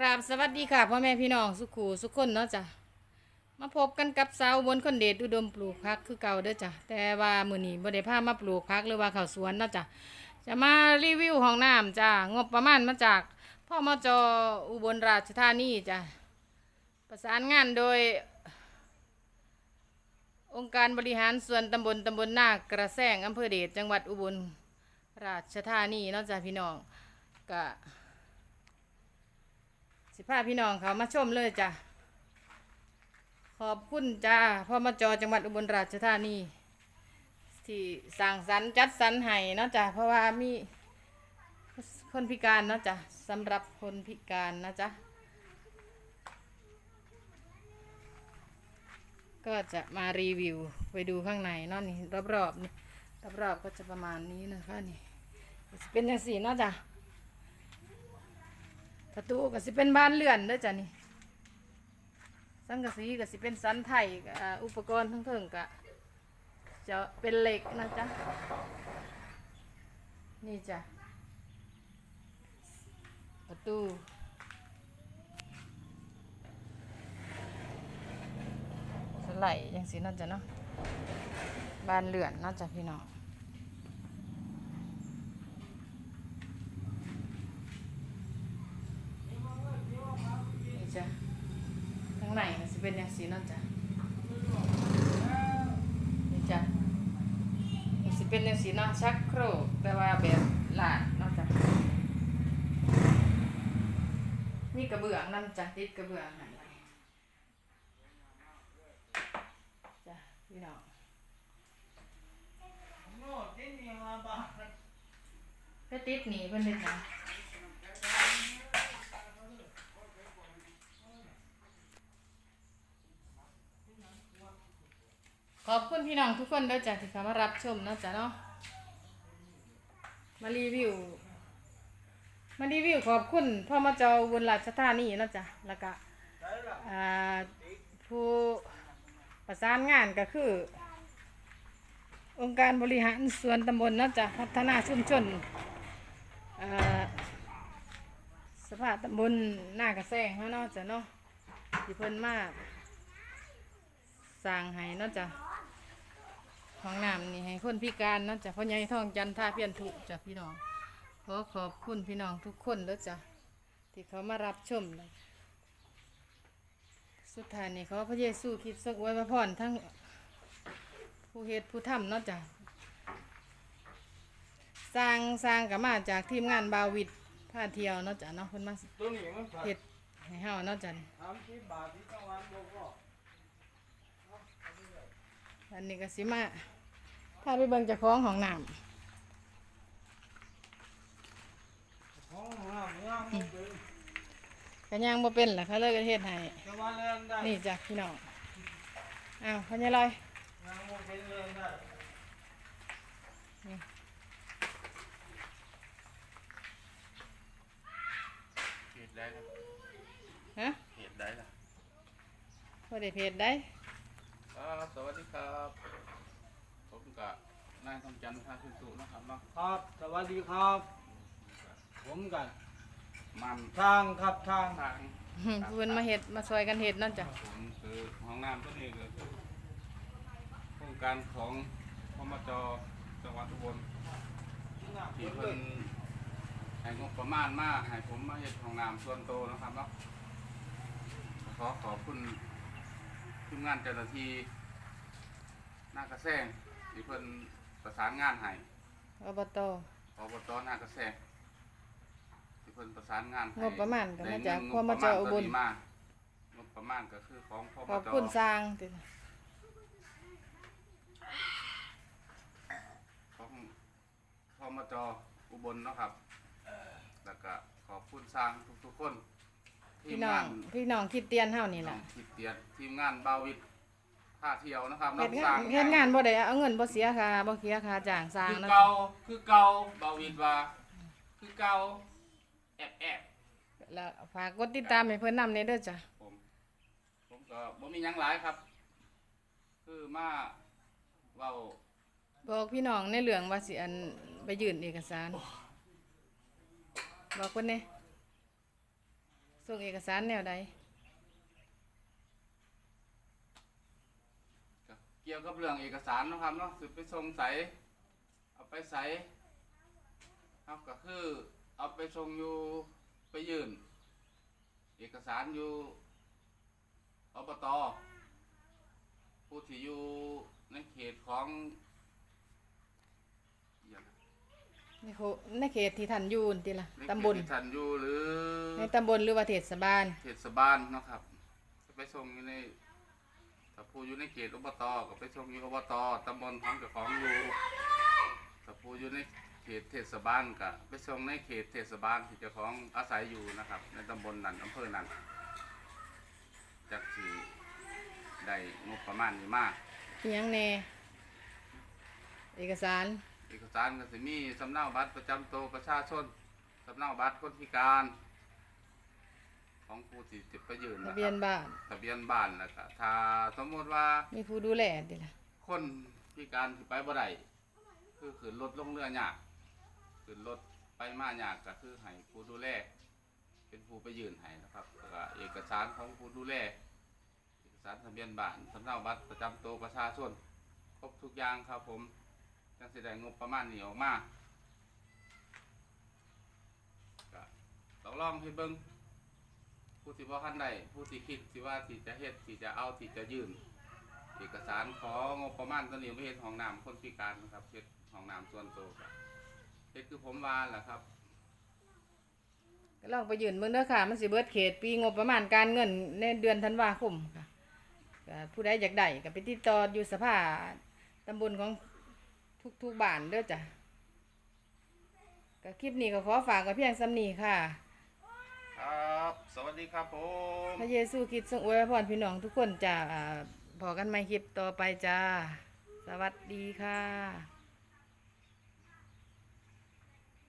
กราบสวัสดีค่ะพ่อแม่พี่น้องสุขูสุขคนเนาะจ้ะมาพบกันกับสาวอุบนคนเดชอุดมปลูกพักคือเก่าเด้อจ้ะแต่ว่ามือนี้บ่ได้พามาปลูกพักหรือว่าเข้าวสวนเนาะจ้ะจะมารีวิวห้องน้ำจ้างบประมาณมาจากพ่อมจอุบลราชธานีจ้ะประสานงานโดย องค์การบริหารส่วนตำบลตำบลนากระแซงอำเภอเดชจังหวัดอุบลราชธานีเนาะจ้ะพี่น้องก็ สิพาพี่น้องเขามาชมเลยจ้ะ ขอบคุณจ้าพ่อมาจอจังหวัดอุบลราชธานี ที่สร้างสรรจัดสรรให้เนาะจ้ะเพราะว่ามีคนพิการเนาะจ้ะสำหรับคนพิการนะจ๊ะก็จะมารีวิวไปดูข้างในเนาะนี่รอบๆนี่รอบๆก็จะประมาณนี้นะคะนี่เป็นอย่างสีเนาะจ้ะ ประตูก็สิเป็นบ้านเลื่อนเด้อจ้ะนี่สังกะสีก็สิเป็นสันไทยอุปกรณ์ทั้งเทิงก็จะเป็นเหล็กนะจ๊ะนี่จ้ะประตูสไลด์ยังสิเน่าจะเนาะบ้านเลื่อนน่าจะพี่น้อง นี่จ้ะข้าง ในก็สิเป็นอย่างสีเนั่นจ้ะนี่จ้ะมันสิเป็นอย่างสีเนาะชักโครกแต่ว่าแบบหลาดเนาะจ้ะมีกระเบื้องนั่นจ้ะติดกระเบื้องหันไปจ้ะพี่น้องก็ติดหนีเพิ่นเลยจ้ะ อบคุณพี่น้องทุกคนด้วยจ้ะที่เข้ามารับชมนะจ้ะเนาะมารีวิว มารีวิวขอบคุณพ่อมาเจ้าบนราชธานีนะจ้ะแล้วก็ผู้ประสานงานก็คือ องค์การบริหารส่วนตำบลนะจ้ะพัฒนาชุมชนสภาพตำบลหน้ากระแซงเนาะจ้ะเนาะที่เพิ่นมากสร้างให้เนาะจ้ะ ห้องน้ำนี่ให้คนพิการเนาะจ้ะพ่อใหญ่ทองจันท่าเพียนทุจ้ะพี่น้องขอขอบคุณพี่น้องทุกคนเด้อจ้ะที่เขามารับชมเลยสุดท้ายนี่ขอพระเยซูคริดสักไว้พระพรทั้งผู้เฮ็ดผู้ทำเนาะจ้ะสร้างสร้างกับมาจากทีมงานบาวิดพาเที่ยวเนาะจ้ะเนาะเพิ่นมาตัวนี้มันเฮ็ดให้เฮาเนาะจ้ะสามสิบบาทที่ต้องวันบ่ก็อันนี้ก็สิมาาไปเบิ่งเจ้าของห้องน้ำของเราเนี่ยมันเป็นกันยังบ่เป็นล่ะเขาเลยก็เฮ็ดให้จะมาเล่นได้นี่จ้ะพี่น้องอ้าวพญาลอยยังมันเป็นเล่นได้เหตุได้ครับฮะเหตุได้ล่ะพอได้เพจได้ครับสวัสดีครับผม กับนายทองจันทร์ท่าชุนตุนะครับเนาะครับ สวัสดีครับ ผมกันมันทางครับทางทางเพิ่นมาเฮ็ดมาช่วยกันเฮ็ดนั่นจ้ะผมคือห้องน้ำตัวนี้ก็คือโครงการของพมจจังหวัดอุบลที่เพิ่นให้งบประมาณมากให้ผมมาเฮ็ดห้องน้ำส่วนโตวนะครับเนาะขอขอบคุณทีมงานเจ้าหน้าที่หน้ากระแซง ที่เพิ่นประสานงานให้อบต อบตหน้ากระแสที่เพิ่นประสานงานให้งบประมาณก็มาจากได้เงินพมจอุบลงประมาณตัวนี้มางบประมาณก็คือของพมขอบจคุณสร้างติของพมจอุบลเนาะครับ แล้วก็ขอบคุณสร้างทุกๆคนทีพี่มน้องงานพี่น้องคิดเตียนเฮานี่น้ล่ะองคิดเตียนทีมงานบาวิท ท่าเที่ยวนะครับเฮ็ดน้องงาสร้านงเฮ็ดงานบ่ได้เอาเงินบ่เสียค่าบ่เสียค่าจ้างสร้างคือนะเก่าคือเก่าบาวิทว่า คือเก่าแอบแอบแล้วฝากกดติดตามให้เพิ่นนำในเด้อจ้ะผมผมก็บ่มีหยังหลายครับ คือมาเว้าบอกพี่น้องในเรื่องว่าสิอันไปยื่นเอกสาร บอกเพิ่นแหน่ส่งเอกสารแนวใด ก็เกี่ยวกับเรื่องเอกสารเนาะครับเนาะสืบไปส่งใส่เอาไปใส่ครับก็คือเอาไปส่งอยู่ไปยื่น เอกสารอยู่อบตผู้ที่อยู่ในเขตของอย่างในโคในเขตที่ท่านอยู่นั่นติล่ะในเขตตำบล ที่ท่านอยู่หรือในตำบลหรือว่าเทศบาลเทศบาลเนาะครับจะไปส่งอยู่ใน ถ้าผู้อยู่ในเขตอบตก็ไปส่งอยู่อบตตำบลของเจ้าของอยู่ถ้าผู้อยู่ในเขตเทศบาลก็ไปส่งในเขตเทศบาลที่เจ้าของอาศัยอยู่นะครับ ในตำบลนั้นอำเภอนั้นจากที่ได้งบประมาณนี้มากอิหยังแน่เอกสารเอกสารก็จะมีสำเนาบัตรประจำตัวประชาชนสำเนาบัตรคนพิการ ของผู้ที่จะไปยืนทะนะคเบียรันบบ้านทะเบียนบ้านแล้วก็ถ้าสมมติว่ามีผู้ดูแลติล่ะคนพิการที่ไปบ่ได้คือขึ้นรถลงเรือยากขึ้นรถไปมายากก็คือให้ผู้ดูแลเป็นผู้ไปยืนให้นะครับแล้วก็เอกสารของผู้ดูแลเอกสารทะเบียนบ้านสำเนาบัตรประจำตัวประชาชนครบทุกอย่างครับผมจังสิได้งบประมาณนี้ออกมาก็ต้องลองให้เบิ่ง ผู้ที่บ่ทันได้ผู้ที่คิดสิว่าที่จะเฮ็ดที่จะเอาที่จะยื่น เอกสารของงบประมาณตัวนี้ไม่เห็นห้องน้ำคนพิการนะครับเฮ็ดห้องน้ำส่วนตัวครับเฮ็ดคือผมว่าแหละครับก็ลองไปยืนเบิ่งเด้อค่ะ มันสิเบิดเขตปีงบประมาณการเงินในเดือนธันวาคมค่ะก็ผู้ใดอยากได้ก็ไปติดต่ออยู่สภาตำบลของทุกๆบ้านเด้อจ้ะก็คลิปนี้ก็ขอฝากไว้เพียงสำนีค่ะ ครับ สวัสดีครับผมพระเยซูคริดทรงอวยพรพี่น้องทุกคนจะพอกันไหม่คลิปต่อไปจ้า สวัสดีค่ะ